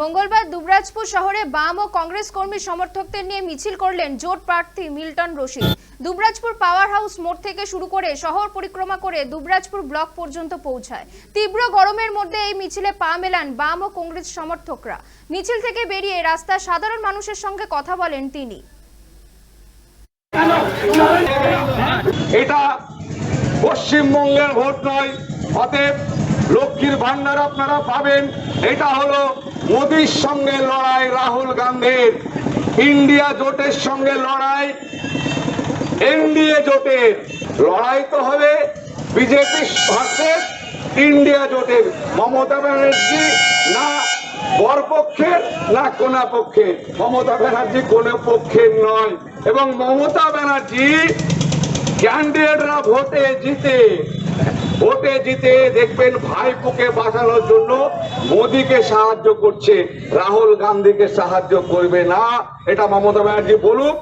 মঙ্গলবার দুবরাজপুর শহরে বাম ও কংগ্রেস কর্মী সমর্থকদের নিয়ে মিছিল করলেন জোট প্রার্থী মিল্টন রশিদ। দুবরাজপুর পাওয়ার হাউস মোড় থেকে শুরু করে শহর পরিক্রমা করে দুবরাজপুর ব্লক পর্যন্ত পৌঁছায়। তীব্র গরমের মধ্যে এই মিছিলে পা মেলান বাম ও কংগ্রেস সমর্থকরা। মিছিল থেকে বেরিয়ে রাস্তায় সাধারণ মানুষের সঙ্গে কথা বলেন তিনি। এটা পশ্চিমবঙ্গের ভোট নয়, অতএব লক্ষ্মীর ভান্ডার আপনারা পাবেন। এটা হলো মোদির সঙ্গে লড়াই রাহুল গান্ধীর। ইন্ডিয়া জোটের সঙ্গে লড়াই, এনডিএ জোটের। লড়াই তো হবে বিজেপি ভার্সেস ইন্ডিয়া জোটের। মমতা ব্যানার্জি না বর পক্ষের না কোনা পক্ষের মমতা ব্যানার্জি কোন পক্ষের নয়। এবং মমতা ব্যানার্জি ক্যান্ডিডেটরা ভোটে জিতে। ভোটে জিতে দেখবেন ভাইপুকে বাঁচানোর জন্য মোদীকে সাহায্য করছে। রাহুল গান্ধীকে সাহায্য করবে না। এটা মমতা ব্যানার্জি বলুক।